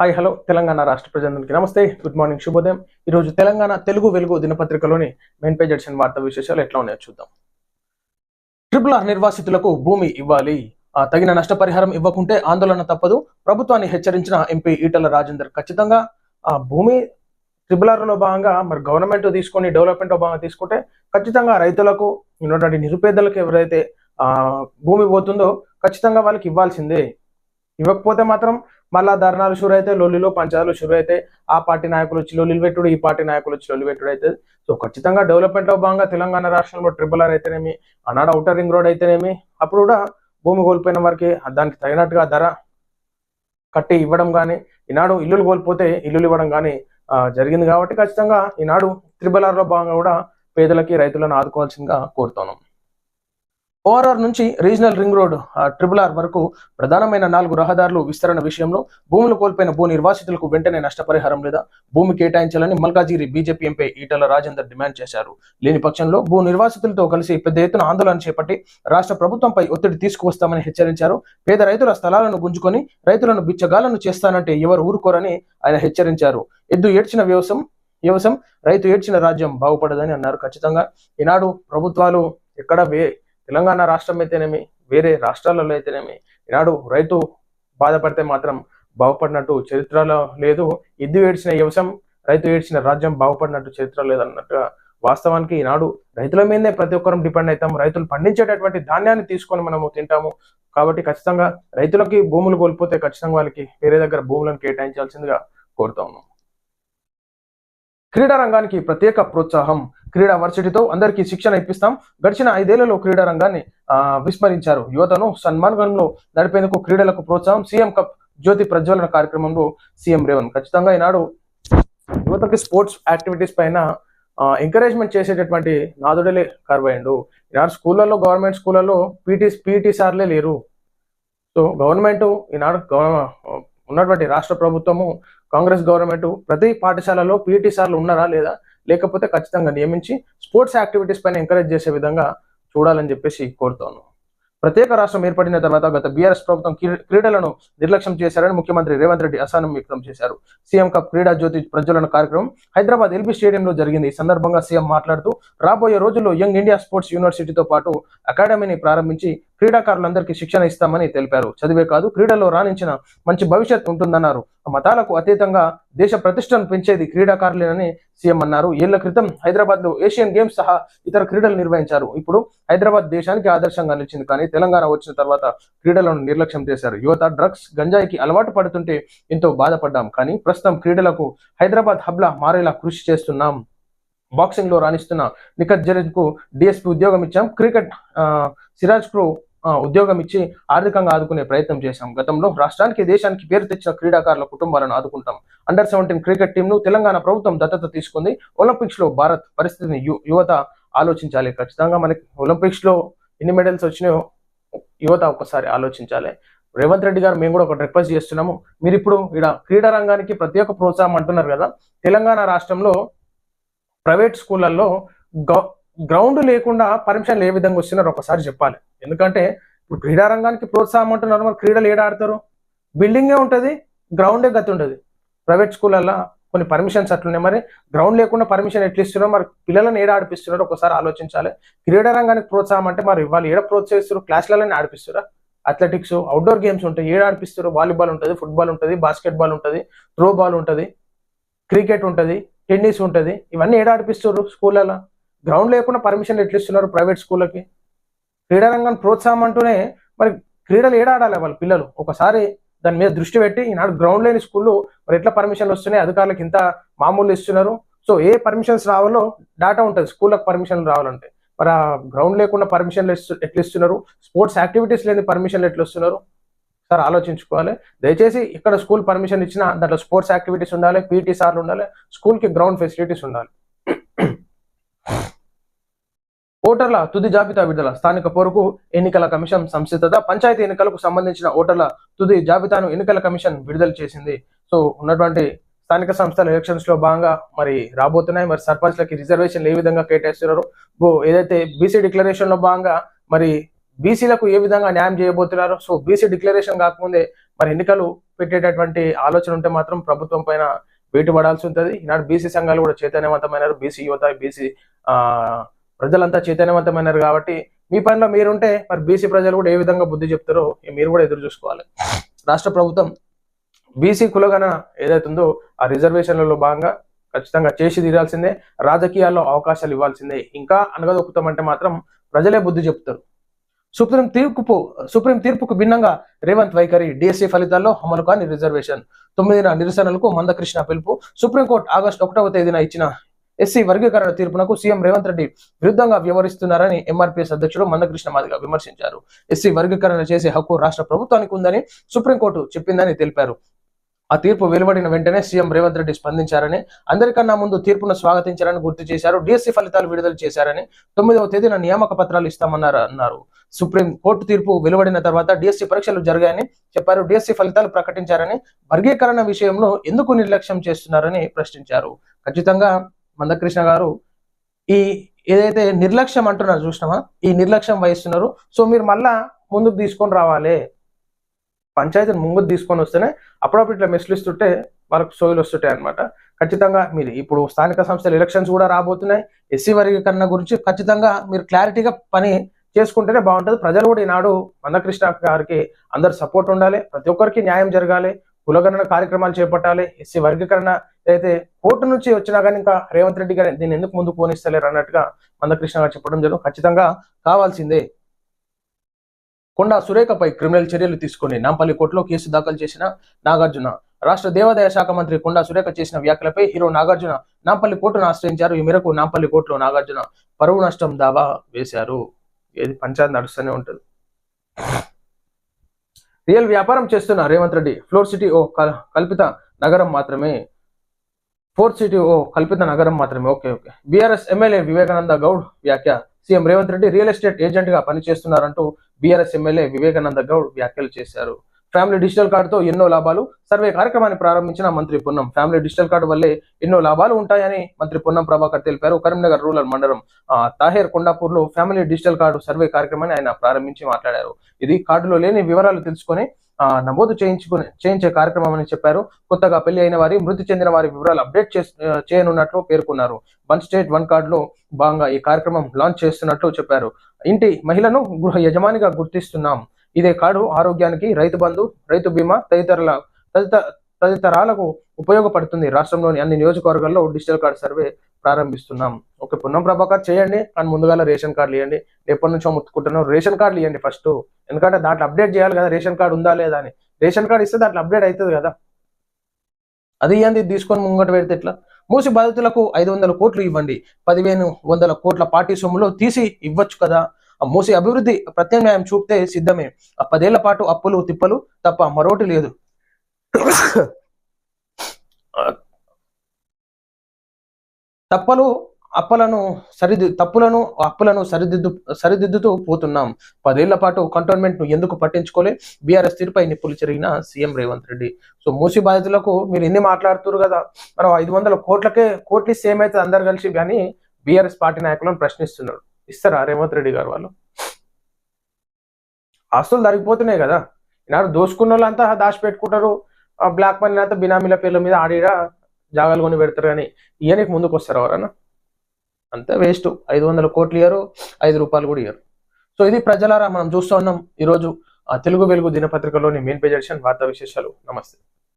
Hi hello Telangana రాష్ట్ర ప్రజలందరికీ నమస్తే. గుడ్ మార్నింగ్ శుభోదయం. ఈరోజు తెలంగాణ తెలుగు వెలుగు దినపత్రికలోని మెయిన్ పేజ్ ఎడిషన్ వార్తా విశేషాలు ఎట్లా ఉన్నాయో చూద్దాం. ట్రిపుల్ ఆర్ నిర్వాసితులకు భూమి ఇవ్వాలి. ఆ, తగిన నష్టపరిహారం ఇవ్వకుంటే ఆందోళన తప్పదు. ప్రభుత్వాన్ని హెచ్చరించిన ఎంపీ ఈటల రాజేందర్ ఖచ్చితంగా. ఆ భూమి ట్రిపుల్ ఆర్లో భాగంగా మరి గవర్నమెంట్ తీసుకొని డెవలప్మెంట్లో భాగంగా తీసుకుంటే ఖచ్చితంగా రైతులకు ఉన్నటువంటి నిరుపేదలకు ఎవరైతే భూమి పోతుందో ఖచ్చితంగా వాళ్ళకి ఇవ్వాల్సిందే. ఇవ్వకపోతే మాత్రం మళ్ళా ధర్నాలు షురు అయితే లొల్లిలో పంచాలు షురు అయితే ఆ పార్టీ నాయకులు వచ్చి లొల్లిలు పెట్టుడు ఈ పార్టీ నాయకులు వచ్చి లొల్లి పెట్టుడు అయితే సో ఖచ్చితంగా డెవలప్మెంట్లో భాగంగా తెలంగాణ రాష్ట్రంలో ట్రిపుల్ ఆర్ అయితేనేమి అన్నాడు అవుటర్ రింగ్ రోడ్ అయితేనేమి అప్పుడు కూడా భూమి కోల్పోయిన వారికి దానికి తగినట్టుగా ధర కట్టి ఇవ్వడం కానీ ఈనాడు ఇల్లులు కోల్పోతే ఇల్లులు ఇవ్వడం కానీ జరిగింది కాబట్టి ఖచ్చితంగా ఈనాడు త్రిబుల్ ఆర్లో భాగంగా కూడా పేదలకి రైతులను ఆదుకోవాల్సిందిగా కోరుతున్నాం. ఓఆర్ఆర్ నుంచి regional ring road triple R వరకు ప్రధానమైన నాలుగు రహదారులు విస్తరణ విషయంలో భూములు కోల్పోయిన భూ నిర్వాసితులకు వెంటనే నష్టపరిహారం లేదా భూమి కేటాయించాలని Malkajgiri BJP MP Etela Rajender demand చేశారు. లేని పక్షంలో భూ నిర్వాసితులతో కలిసి పెద్ద ఎత్తున ఆందోళన చేపట్టి రాష్ట్ర ప్రభుత్వంపై ఒత్తిడి తీసుకువస్తామని హెచ్చరించారు. పేద రైతుల స్థలాలను గుంజుకొని రైతులను బిచ్చగాలను చేస్తానంటే ఎవరు ఊరుకోరని ఆయన హెచ్చరించారు. ఎద్దు ఏడ్చిన వ్యవసాయం వ్యవసాయం రైతు ఏడ్చిన రాజ్యం బాగుపడదని అన్నారు. ఖచ్చితంగా ఈనాడు ప్రభుత్వాలు ఎక్కడ వే తెలంగాణ రాష్ట్రం అయితేనేమి వేరే రాష్ట్రాలలో అయితేనేమి ఈనాడు రైతు బాధపడితే మాత్రం బాగుపడినట్టు చరిత్రలో లేదు. ఎద్దు ఏడ్చిన వ్యవసాయం రైతు ఏడ్చిన రాజ్యం బాగుపడినట్టు చరిత్ర లేదన్నట్టుగా వాస్తవానికి ఈనాడు రైతుల మీదే ప్రతి ఒక్కరం డిపెండ్ అవుతాం రైతులు పండించేటటువంటి ధాన్యాన్ని తీసుకొని మనము తింటాము. కాబట్టి ఖచ్చితంగా రైతులకి భూములు కోల్పోతే ఖచ్చితంగా వాళ్ళకి వేరే దగ్గర భూములను కేటాయించాల్సిందిగా కోరుతా ఉన్నాం. క్రీడా రంగానికి ప్రత్యేక ప్రోత్సాహం. క్రీడా వర్సిటీతో అందరికీ శిక్షణ ఇప్పిస్తాం. గడిచిన ఐదేళ్ళలో క్రీడా రంగాన్ని విస్మరించారు. యువతను సన్మార్గంలో నడిపేందుకు క్రీడలకు ప్రోత్సాహం సీఎం కప్ జ్యోతి ప్రజ్వలన కార్యక్రమంలో సీఎం రేవంత్. ఖచ్చితంగా ఈనాడు యువతకి స్పోర్ట్స్ యాక్టివిటీస్ పైన ఎంకరేజ్మెంట్ చేసేటటువంటి నాదుడలే కరువైండు ఈనాడు స్కూళ్ళల్లో గవర్నమెంట్ స్కూళ్ళల్లో పీటీ పీటీ సార్లే లేరు. సో గవర్నమెంట్ ఈనాడు ఉన్నటువంటి రాష్ట్ర ప్రభుత్వము కాంగ్రెస్ గవర్నమెంట్ ప్రతి పాఠశాలలో పీఈటీ సార్లు ఉన్నారా లేదా? లేకపోతే ఖచ్చితంగా నియమించి స్పోర్ట్స్ యాక్టివిటీస్ పైన ఎంకరేజ్ చేసే విధంగా చూడాలని చెప్పేసి కోరుతాను ప్రత్యేక రాష్ట్రం ఏర్పడిన తర్వాత గత బీఆర్ఎస్ ప్రభుత్వం క్రీ- క్రీడలను నిర్లక్ష్యం చేశారని ముఖ్యమంత్రి రేవంత్ రెడ్డి అసహనం వ్యక్తం చేశారు. సీఎం కప్ క్రీడా జ్యోతి ప్రజ్వలన కార్యక్రమం హైదరాబాద్ ఎల్బీ స్టేడియంలో జరిగింది. ఈ సందర్భంగా సీఎం మాట్లాడుతూ రాబోయే రోజుల్లో యంగ్ ఇండియా స్పోర్ట్స్ యూనివర్సిటీతో పాటు అకాడమీని ప్రారంభించి క్రీడాకారులందరికీ శిక్షణ ఇస్తామని తెలిపారు. చదివే కాదు క్రీడల్లో రాణించిన మంచి భవిష్యత్ ఉంటుందన్నారు. మతాలకు అతీతంగా దేశ ప్రతిష్టను పెంచేది క్రీడాకారులేనని సీఎం అన్నారు. ఏళ్ళ క్రితం హైదరాబాద్లో ఏషియన్ గేమ్స్ సహా ఇతర క్రీడలు నిర్వహించారు. ఇప్పుడు హైదరాబాద్ దేశానికి ఆదర్శంగా నిలిచింది. కానీ తెలంగాణ వచ్చిన తర్వాత క్రీడలను నిర్లక్ష్యం చేశారు. యువత డ్రగ్స్ గంజాయికి అలవాటు పడుతుంటే ఎంతో బాధపడ్డాం. కానీ ప్రస్తుతం క్రీడలకు హైదరాబాద్ హబ్లా మారేలా కృషి చేస్తున్నాం. బాక్సింగ్లో రాణిస్తున్న నిఖత్ జరీన్కు డిఎస్పీ ఉద్యోగం ఇచ్చాం. క్రికెట్ సిరాజ్కు ఉద్యోగం ఇచ్చి ఆర్థికంగా ఆదుకునే ప్రయత్నం చేశాం. గతంలో రాష్ట్రానికి దేశానికి పేరు తెచ్చిన క్రీడాకారుల కుటుంబాలను ఆదుకుంటాం. అండర్ సెవెంటీన్ క్రికెట్ టీంను తెలంగాణ ప్రభుత్వం దత్తత తీసుకుంది. ఒలింపిక్స్లో భారత్ పరిస్థితిని యు- యువత ఆలోచించాలి. ఖచ్చితంగా మనకి ఒలింపిక్స్లో ఎన్ని మెడల్స్ వచ్చినాయో యువత ఒకసారి ఆలోచించాలి. రేవంత్ రెడ్డి గారు మేము కూడా ఒక రిక్వెస్ట్ చేస్తున్నాము. మీరు ఇప్పుడు ఇక్కడ క్రీడా రంగానికి ప్రత్యేక ప్రోత్సాహం అంటున్నారు కదా? తెలంగాణ రాష్ట్రంలో ప్రైవేట్ స్కూళ్ళల్లో గ్రౌండ్ లేకుండా పర్మిషన్లు ఏ విధంగా వస్తున్నారో ఒకసారి చెప్పాలి. ఎందుకంటే ఇప్పుడు క్రీడారంగానికి ప్రోత్సాహం అంటున్నారు మరి క్రీడలు ఏడాడతారు బిల్డింగే ఉంటుంది గ్రౌండే గతి ఉంటుంది ప్రైవేట్ స్కూళ్ళల్లో కొన్ని పర్మిషన్స్ అట్లున్నాయి. మరి గ్రౌండ్ లేకుండా పర్మిషన్ ఎట్లా ఇస్తున్నారో మరి పిల్లలను ఏడ ఆడిపిస్తున్నారో ఒకసారి ఆలోచించాలి. క్రీడా రంగానికి ప్రోత్సాహం అంటే మరి వాళ్ళు ఏడ ప్రోత్సహిస్తారు క్లాసులలోనే ఆడిపిస్తారా అథ్లెటిక్స్ అవుట్డోర్ గేమ్స్ ఉంటాయి. ఏడ ఆడిపిస్తారు వాలీబాల్ ఉంటుంది ఫుట్బాల్ ఉంటుంది బాస్కెట్బాల్ ఉంటుంది త్రో బాల్ ఉంటుంది క్రికెట్ ఉంటుంది టెన్నిస్ ఉంటుంది. ఇవన్నీ ఏడ ఆడిపిస్తారు స్కూళ్ళలో? గ్రౌండ్ లేకుండా పర్మిషన్ ఎట్లిస్తున్నారు ప్రైవేట్ స్కూళ్ళకి క్రీడారంగం ప్రోత్సాహం అంటూనే మరి క్రీడలు ఏడాడాలి వాళ్ళ పిల్లలు. ఒకసారి దాని మీద దృష్టి పెట్టి ఈనాడు గ్రౌండ్ లేని స్కూళ్ళు మరి ఎట్లా పర్మిషన్లు వస్తున్నాయి? అధికారులకు ఇంత మామూలు ఇస్తున్నారు. సో ఏ పర్మిషన్స్ రావాలో డాటా ఉంటుంది. స్కూళ్ళకి పర్మిషన్లు రావాలంటే. మరి గ్రౌండ్ లేకుండా పర్మిషన్లు ఇస్తు- ఎట్లా ఇస్తున్నారు స్పోర్ట్స్ యాక్టివిటీస్ లేని పర్మిషన్లు ఎట్లా ఇస్తున్నారు సార్ ఆలోచించుకోవాలి. దయచేసి ఇక్కడ స్కూల్ పర్మిషన్ ఇచ్చిన దాంట్లో స్పోర్ట్స్ యాక్టివిటీస్ ఉండాలి పీటీ సార్లు ఉండాలి స్కూల్కి గ్రౌండ్ ఫెసిలిటీస్ ఉండాలి. ఓటర్ల తుది జాబితా విడుదల. స్థానిక పోరుకు ఎన్నికల కమిషన్ సంసిద్ధత పంచాయతీ ఎన్నికలకు సంబంధించిన ఓటర్ల తుది జాబితాను ఎన్నికల కమిషన్ విడుదల చేసింది. సో ఉన్నటువంటి స్థానిక సంస్థల ఎలక్షన్స్లో భాగంగా మరి రాబోతున్నాయి. మరి సర్పంచ్లకి రిజర్వేషన్లు ఏ విధంగా కేటాయిస్తున్నారు? ఓ ఏదైతే బీసీ డిక్లరేషన్లో భాగంగా మరి బీసీలకు ఏ విధంగా న్యాయం చేయబోతున్నారు? సో బీసీ డిక్లరేషన్ కాకముందే మరి ఎన్నికలు పెట్టేటటువంటి ఆలోచన ఉంటే మాత్రం ప్రభుత్వం పైన వేటు పడాల్సి ఉంటుంది. ఈనాడు బీసీ సంఘాలు కూడా చైతన్యవంతమైనారు. బీసీ యువత బీసీ ఆ ప్రజలంతా చైతన్యవంతమైనారు కాబట్టి మీ పనిలో మీరుంటే మరి బీసీ ప్రజలు కూడా ఏ విధంగా బుద్ధి చెప్తారో మీరు కూడా ఎదురు చూసుకోవాలి. రాష్ట్ర ప్రభుత్వం బీసీ కులగణ ఏదైతుందో ఆ రిజర్వేషన్లలో భాగంగా ఖచ్చితంగా చేసి తీరాల్సిందే రాజకీయాల్లో అవకాశాలు ఇవ్వాల్సిందే. ఇంకా అనగదొక్కుతామంటే మాత్రం ప్రజలే బుద్ధి చెప్తారు. సుప్రీం తీర్పుకు సుప్రీం తీర్పుకు భిన్నంగా రేవంత్ వైఖరి డిఎస్సి ఫలితాల్లో అమలు కాని రిజర్వేషన్. తొమ్మిదిన నిరసనలకు మందకృష్ణ పిలుపు. సుప్రీంకోర్టు ఆగస్టు ఒకటవ తేదీన ఇచ్చిన ఎస్సీ వర్గీకరణ తీర్పునకు సీఎం రేవంత్ రెడ్డి విరుద్ధంగా వ్యవహరిస్తున్నారని ఎంఆర్పీఎస్ అధ్యక్షుడు మందకృష్ణ మాదిగ విమర్శించారు. ఎస్సీ వర్గీకరణ చేసే హక్కు రాష్ట్ర ప్రభుత్వానికి ఉందని సుప్రీంకోర్టు చెప్పిందని తెలిపారు. ఆ తీర్పు వెలువడిన వెంటనే సీఎం రేవంత్ రెడ్డి స్పందించారని అందరికన్నా ముందు తీర్పును స్వాగతించారని గుర్తు చేశారు డిఎస్సీ ఫలితాలు విడుదల చేశారని తొమ్మిదవ తేదీన నియామక పత్రాలు ఇస్తామన్నారు అన్నారు. సుప్రీం కోర్టు తీర్పు వెలువడిన తర్వాత డిఎస్సీ పరీక్షలు జరిగాయని చెప్పారు డిఎస్సీ ఫలితాలు ప్రకటించారని వర్గీకరణ విషయంలో ఎందుకు నిర్లక్ష్యం చేస్తున్నారని ప్రశ్నించారు. ఖచ్చితంగా మందకృష్ణ గారు ఈ ఏదైతే నిర్లక్ష్యం అంటున్నారు చూసినామా ఈ నిర్లక్ష్యం వహిస్తున్నారు. సో మీరు మళ్ళా ముందుకు తీసుకొని రావాలి. పంచాయతీని ముందుకు తీసుకొని వస్తేనే అప్పుడప్పుడు ఇట్లా మెస్లు ఇస్తుంటే వాళ్ళకు సోయిలు వస్తుంటాయి అనమాట ఖచ్చితంగా మీరు ఇప్పుడు స్థానిక సంస్థల ఎలక్షన్స్ కూడా రాబోతున్నాయి. ఎస్సీ వర్గీకరణ గురించి ఖచ్చితంగా మీరు క్లారిటీగా పని చేసుకుంటేనే బాగుంటుంది. ప్రజలు కూడా ఈనాడు మందకృష్ణ గారికి అందరు సపోర్ట్ ఉండాలి. ప్రతి ఒక్కరికి న్యాయం జరగాలి. కులగణన కార్యక్రమాలు చేపట్టాలి ఎస్సీ వర్గీకరణ అయితే కోర్టు నుంచి వచ్చినా కానీ ఇంకా రేవంత్ రెడ్డి గారు దీన్ని ఎందుకు ముందు పోనిస్తలేరు అన్నట్టుగా మందకృష్ణ గారు చెప్పడం జరుగుతుంది. ఖచ్చితంగా కావాల్సిందే. కొండా సురేఖపై క్రిమినల్ చర్యలు తీసుకుని నాంపల్లి కోర్టులో కేసు దాఖలు చేసిన నాగార్జున. రాష్ట్ర దేవాదాయ శాఖ మంత్రి కొండా సురేఖ చేసిన వ్యాఖ్యలపై హీరో నాగార్జున నాంపల్లి కోర్టును ఆశ్రయించారు. ఈ మేరకు నాంపల్లి కోర్టులో నాగార్జున పరువు నష్టం దావా వేశారు. ఏది పంచాయతీ నడుస్తూనే ఉంటుంది. రియల్ వ్యాపారం చేస్తున్న రేవంత్ రెడ్డి ఫ్లోర్ సిటీ ఓ కల్పిత నగరం మాత్రమే. ఫోర్త్ సిటీ ఓ కల్పిత నగరం మాత్రమే. Okay okay. BRS MLA Vivekananda Goud వ్యాఖ్య. CM Revanth Reddy real estate ఏజెంట్గా పనిచేస్తున్నారంటూ బీఆర్ఎస్ ఎమ్మెల్యే వివేకానంద గౌడ్ వ్యాఖ్యలు చేశారు. ఫ్యామిలీ డిజిటల్ కార్డుతో ఎన్నో లాభాలు. సర్వే కార్యక్రమాన్ని ప్రారంభించిన మంత్రి పొన్నం. ఫ్యామిలీ డిజిటల్ కార్డు వల్లే ఎన్నో లాభాలు ఉంటాయని మంత్రి పొన్నం ప్రభాకర్ తెలిపారు. కరీంనగర్ రూరల్ మండలం తాహేర్ కొండాపూర్లో ఫ్యామిలీ డిజిటల్ కార్డు సర్వే కార్యక్రమాన్ని ఆయన ప్రారంభించి మాట్లాడారు. ఇది కార్డులో లేని వివరాలు తెలుసుకొని నమోదు చేయించుకుని చేయించే కార్యక్రమం అని చెప్పారు. కొత్తగా పెళ్ళి అయిన వారి మృతి చెందిన వారి వివరాలు అప్డేట్ చేయనున్నట్లు పేర్కొన్నారు. వన్ స్టేట్ వన్ కార్డులో భాగంగా ఈ కార్యక్రమం లాంచ్ చేస్తున్నట్లు చెప్పారు. ఇంటి మహిళను గృహ యజమానిగా గుర్తిస్తున్నాం. ఇదే కార్డు ఆరోగ్యానికి రైతు బంధు రైతు బీమా తదితరుల తదితర తదితరాలకు ఉపయోగపడుతుంది రాష్ట్రంలోని అన్ని నియోజకవర్గాల్లో డిజిటల్ కార్డు సర్వే ప్రారంభిస్తున్నాం. ఓకే పున్నం ప్రభాకర్ చేయండి కానీ ముందుగా రేషన్ కార్డులు ఇవ్వండి ఎప్పటి నుంచో ముట్టుకుంటున్నాం. రేషన్ కార్డులు ఇవ్వండి ఫస్ట్. ఎందుకంటే దాంట్లో అప్డేట్ చేయాలి కదా రేషన్ కార్డు ఉందా లేదా అని. రేషన్ కార్డు ఇస్తే దాంట్లో అప్డేట్ అవుతుంది కదా. అది ఇవ్వండి ఇది తీసుకొని ముంగట పెడితే ఎట్లా? మూసి బాధితులకు ఐదు వందల కోట్లు ఇవ్వండి. పదివేను వందల కోట్ల పార్టీ సొమ్ములో తీసి ఇవ్వచ్చు కదా. మూసి అభివృద్ధి ప్రత్యామ్నాయం చూపితే సిద్ధమే. ఆ పదేళ్ళ పాటు అప్పులు తిప్పలు తప్ప మరోటి లేదు. తప్పలు అప్పలను సరిది తప్పులను అప్పులను సరిదిద్దు సరిదిద్దుతూ పోతున్నాం. పదేళ్ళ పాటు కంటోన్మెంట్ను ఎందుకు పట్టించుకోలే? బీఆర్ఎస్ తీరుపై నిప్పులు చెరిగిన సీఎం రేవంత్ రెడ్డి. సో మూసి బాధితులకు మీరు ఎన్ని మాట్లాడుతున్నారు కదా? మనం ఐదు వందల కోట్లకే కోట్లు సేమ్ అయితే అందరు కలిసి? కానీ బీఆర్ఎస్ పార్టీ నాయకులను ప్రశ్నిస్తున్నారు. ఇస్తారా రేవంత్ రెడ్డి గారు వాళ్ళు? ఆస్తులు దరిగిపోతున్నాయి కదా. ఈనాడు దోసుకున్న వాళ్ళంతా దాచిపెట్టుకుంటారు. ఆ బ్లాక్ మనీ అంతా బినామీల పేర్ల మీద ఆడిరా జాగాలు కొని పెడతారు కానీ ఇయనికి ముందుకు వస్తారు ఎవరన్నా? అంతా వేస్ట్. ఐదు వందల కోట్లు ఇయ్యరు ఐదు రూపాయలు కూడా ఇయ్యరు. సో ఇది ప్రజలారా మనం చూస్తూ ఉన్నాం. ఈరోజు ఆ తెలుగు వెలుగు దినపత్రికలోని మెయిన్ పేజ్ ఎడిషన్ వార్తా విశేషాలు. నమస్తే.